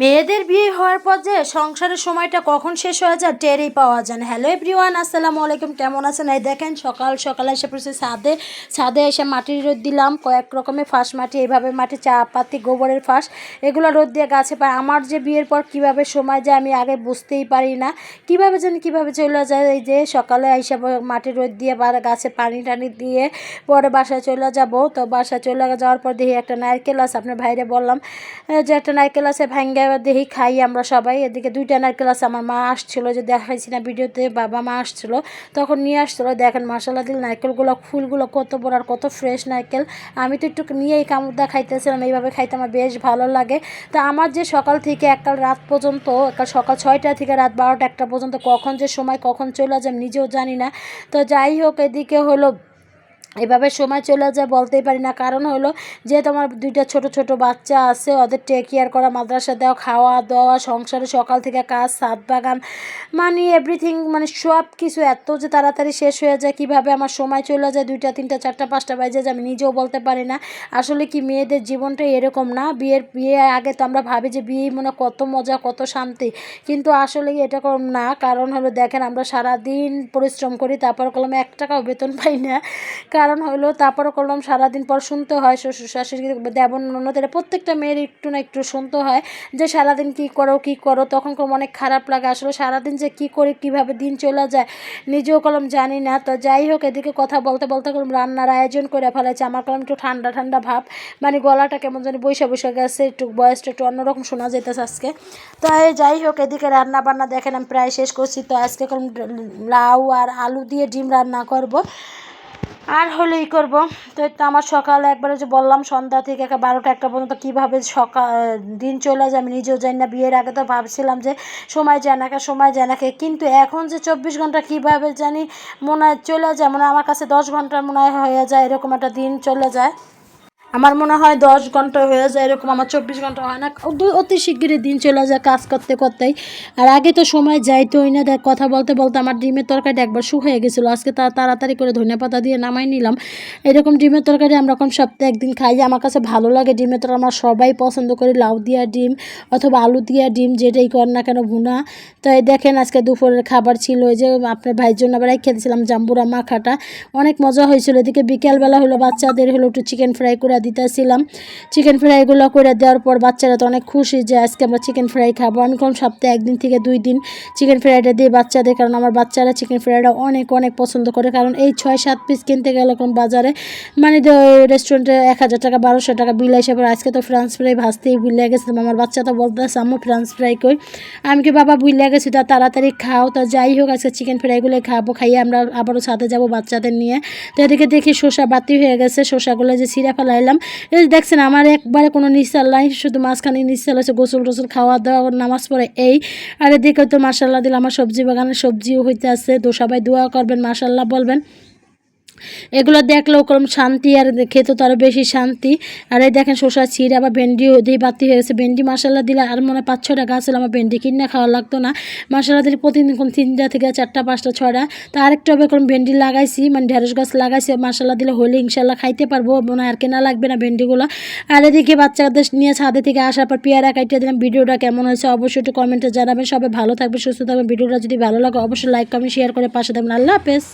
মেয়েদের বিয়ে হওয়ার পর যে সংসারের সময়টা কখন শেষ হয়ে যায় টেরই পাওয়া যায় হ্যালো এভরিওয়ান আসসালামু আলাইকুম। কেমন আছেন? এই দেখেন, সকাল সকালে এসে পড়েছে ছাদে। ছাদে এসে মাটির রোদ দিলাম, কয়েক রকমের ফাঁস মাটি, এইভাবে মাটি চা পাতি গোবরের ফাঁস, এগুলো রোদ দিয়ে গাছে পায়। আমার যে বিয়ের পর কীভাবে সময় যায় আমি আগে বুঝতেই পারি না। কীভাবে যেন কীভাবে চলে যায়, এই যে সকালে এসে মাটির রোদ দিয়ে বা গাছে পানি টানি দিয়ে পরে বাসায় চলে যাব। তো বাসায় চলে যাওয়ার পর দেখি একটা নারকেল আছে, আপনার ভাইরে বললাম যে একটা নারকেল আছে ভাঙ্গা দেখি খাই আমরা সবাই এদিকে দুইটা নারকেল আছে, আমার মা আসছিল যে দেখাইছি না ভিডিওতে, বাবা মা আসছিল, তখন নিয়ে আসছিল, দেখেন মশলা দিল নারকেলগুলো, ফুলগুলো কত বড় আর কত ফ্রেশ নারকেল। আমি তো একটু নিয়েই কামুদা খাইতেছিলাম এইভাবে খাইতে আমার বেশ ভালো লাগে। তো আমার যে সকাল থেকে এককাল রাত পর্যন্ত একাল সকাল ছয়টা থেকে রাত বারোটা একটা পর্যন্ত, কখন যে সময়, কখন চলে যায় আমি নিজেও জানি না। তো যাই হোক, এদিকে হলো এভাবে সময় চলে যায় বলতেই পারি না। কারণ হলো যেহেতু আমার দুইটা ছোট ছোট বাচ্চা আছে, ওদের টেক কেয়ার করা, মাদ্রাসা দেওয়া, খাওয়া দাওয়া, সংসারে সকাল থেকে কাজ, সাত বাগান মানে এভরিথিং মানে সব কিছু এত যে তাড়াতাড়ি শেষ হয়ে যায়, কীভাবে আমার সময় চলে যায়, দুইটা, তিনটা, চারটা, পাঁচটা বাজে যায়, আমি নিজেও বলতে পারি না। আসলে কি মেয়েদের জীবনটা এরকম না, বিয়ের, বিয়ে আগে তো আমরা ভাবি যে বিয়ে মনে কত মজা, কত শান্তি। কিন্তু আসলে এটা কম না, কারণ হলো দেখেন আমরা সারা দিন পরিশ্রম করি, তারপর কলমে এক টাকাও বেতন পাই না। কারণ হলো তারপর করলাম, সারাদিন পর শুনতে হয় শ্বশুর শাশুড়ি দেবন ননদের প্রত্যেকটা মেয়ের একটু না একটু শুনতে হয় যে সারাদিন কী করো কী করো, তখন খুব অনেক খারাপ লাগে। আসলে সারাদিন যে কী করি, কীভাবে দিন চলে যায়, নিজেও কলম জানি না। তো যাই হোক, এদিকে কথা বলতে বলতে কলম রান্নার আয়োজন করে ফেলেছে। আমার কলম একটু ঠান্ডা ঠান্ডা ভাব মানে গলাটা কেমন জানি বৈশা বৈশা গেছে, একটু বয়সটা একটু অন্যরকম শোনা যেতেছে আজকে। তো যাই হোক, এদিকে রান্না বান্না দেখেন, আমি প্রায় শেষ করছি। তো আজকে কলম লাউ আর আলু দিয়ে ডিম রান্না করব। আর হলো ই করব। তো তো আমার সকালে একবারে যে বললাম, সন্ধ্যা থেকে একটা বারোটা একটা পর্যন্ত কীভাবে সকাল, দিন চলে যায় আমি নিজেও জানি না, বিয়ের আগে তো ভাবছিলাম যে সময় জানাকে সময় জানাকে কিন্তু এখন যে চব্বিশ ঘণ্টা কীভাবে জানি মনে হয় চলে যায় মানে আমার কাছে দশ ঘণ্টা মনে হয় হয়ে যায়, এরকম একটা দিন চলে যায়। আমার মনে হয় দশ ঘণ্টা হয়ে যায়, এরকম আমার চব্বিশ ঘণ্টা হয় না। অতি- শিগগিরই দিন চলে যায় কাজ করতে করতেই। আর আগে তো সময় যাইতোই না, দেখ, কথা বলতে বলতে আমার ডিমের তরকারিটা একবার শুকিয়ে গেছিল। আজকে তা, তাড়াতাড়ি করে ধনিয়া পাতা দিয়ে নামাই নিলাম। এরকম ডিমের তরকারি আমরা এখন সপ্তাহে একদিন খাই। আমার কাছে ভালো লাগে ডিমের তরকারি। আমরা সবাই পছন্দ করি লাউ দিয়া ডিম অথবা আলু দিয়া ডিম, যেটাই কর না কেন ভুনা। তো দেখেন আজকে দুপুরের খাবার ছিল ওই যে আপনার ভাইয়ের জন্য আবার খেতেছিলাম জাম্বুরা মাখাটা। অনেক মজা হয়েছিল। এদিকে বিকেলবেলা হলো, বাচ্চাদের হলো একটু চিকেন ফ্রাই করে দিতেছিলাম। চিকেন ফ্রাইগুলো করে দেওয়ার পর বাচ্চারা তো অনেক খুশি যে আজকে আমরা চিকেন ফ্রাই খাব। আমি কোন সপ্তাহে একদিন থেকে দুই দিন চিকেন ফ্রাইটা দিয়ে বাচ্চাদের, কারণ আমার বাচ্চারা চিকেন ফ্রাইটা অনেক অনেক পছন্দ করে। কারণ এই ছয়, সাত পিস কিনতে গেলে কোন বাজারে মানে রেস্টুরেন্টে এক হাজার টাকা, বারোশো টাকা বিল হিসেবে আজকে তো ফ্রান্স ফ্রাই ভাজতেই ভুলে গেছিলাম আমার বাচ্চা তো বলতেছে, আম্মু ফ্রান্স ফ্রাই কই? আমি কি, বাবা, ভুলে গেছি, তা তাড়াতাড়ি খাও। তা যাই হোক, আজকে চিকেন ফ্রাইগুলো খাব, খাইয়ে আমরা আবারও সাথে যাব বাচ্চাদের নিয়ে। তো এদিকে দেখি শসা বাতি হয়ে গেছে। শসাগুলো যে ছিঁড়া ফেলাইলাম এই দেখছেন, আমার একবারে কোনো নিঃসাল নাই, শুধু মাঝখানে নিঃসাল আছে, গোসল টোসল খাওয়া দাওয়া নামাজ পড়ে এই। আর এদিকে তো মাসাল্লাহ দিলে আমার সবজি বাগানে সবজিও হইতে আছে, তো সবাই দোয়া করবেন মাসাল্লাহ বলবেন। এগুলো দেখলেও কোনো শান্তি আর খেতে তো আরও বেশি শান্তি। আর এই দেখেন শসা, ছিঁড়ে আবার ভেন্ডি দিয়ে বাতি হয়ে গেছে ভেন্ডি মশলা দিলে আর মনে পাঁচ ছটা গাছ ছিল আমার ভেন্ডি কিনে খাওয়া লাগতো না। মশলা দিলে প্রতিদিন কোন তিনটা থেকে চারটা, পাঁচটা ছটা তো আরেকটু হবে কোনো ভেন্ডি লাগাইছি মানে ঢেঁড়স গাছ লাগাইছি। মশলা দিলে হলে ইনশাল্লাহ খাইতে পারব, মনে আর কেনা লাগবে না ভেন্ডিগুলো। আর এদিকে বাচ্চাদের নিয়ে ছাদে থেকে আসার পর পেয়ারা কাটিয়ে দিলাম। ভিডিওটা কেমন হয়েছে অবশ্যই একটু কমেন্টে জানাবেন। সবাই ভালো থাকবে সুস্থ থাকবেন। ভিডিওটা যদি ভালো লাগে অবশ্যই লাইক, কমেন্ট, শেয়ার করে পাশে থাকবেন। আল্লাহ হাফেজ।